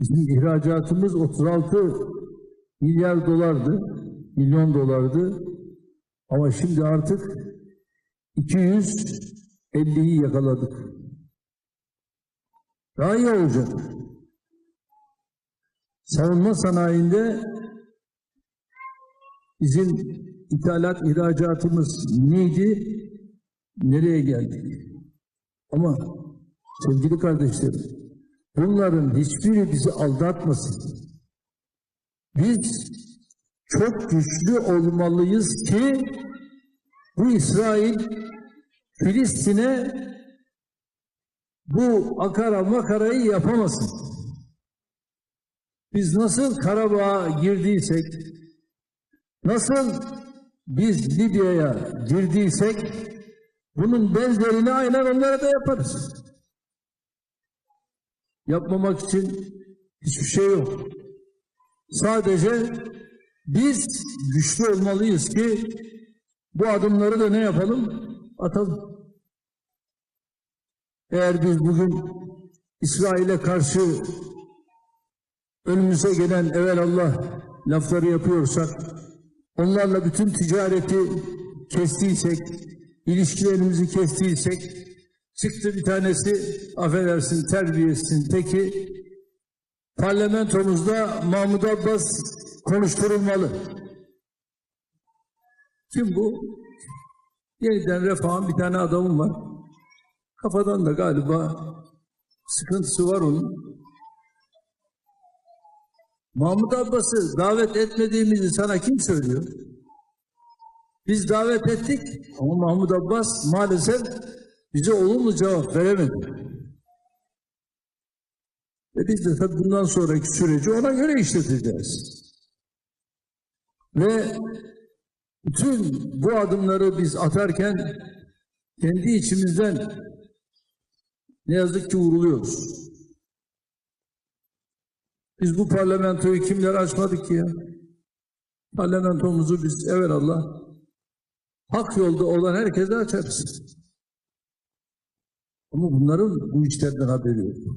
Bizim ihracatımız 36 milyar dolardı, milyon dolardı. Ama şimdi artık 250'yi yakaladık. Daha iyi olacak. Savunma sanayinde bizim ithalat ihracatımız neydi? Nereye geldik? Ama sevgili kardeşlerim, bunların hiçbiri bizi aldatmasın. Biz çok güçlü olmalıyız ki bu İsrail Filistin'e bu akara makarayı yapamasın. Biz nasıl Karabağ'a girdiysek, nasıl biz Libya'ya girdiysek, bunun benzerini aynen onlara da yaparız. Yapmamak için hiçbir şey yok. Sadece biz güçlü olmalıyız ki bu adımları da ne yapalım? Atalım. Eğer biz bugün İsrail'e karşı önümüze gelen evelallah lafları yapıyorsak, onlarla bütün ticareti kestiysek, ilişkilerimizi kestiysek, çıktı bir tanesi, affedersin terbiyesizin teki, parlamentomuzda Mahmut Abbas konuşturulmalı. Kim bu? Yeniden Refah'ın bir tane adamım var. Kafadan da galiba sıkıntısı var onun. Mahmut Abbas'ı davet etmediğimizi sana kim söylüyor? Biz davet ettik ama Mahmut Abbas maalesef bize olumlu cevap veremedi. Ve biz de tabii bundan sonraki süreci ona göre işleteceğiz. Ve bütün bu adımları biz atarken kendi içimizden ne yazık ki vuruluyoruz. Biz bu parlamentoyu kimler açmadık ki ya? Parlamentomuzu biz Allah hak yolda olan herkese açarız. Ama bunların bu işlerden haberi yok.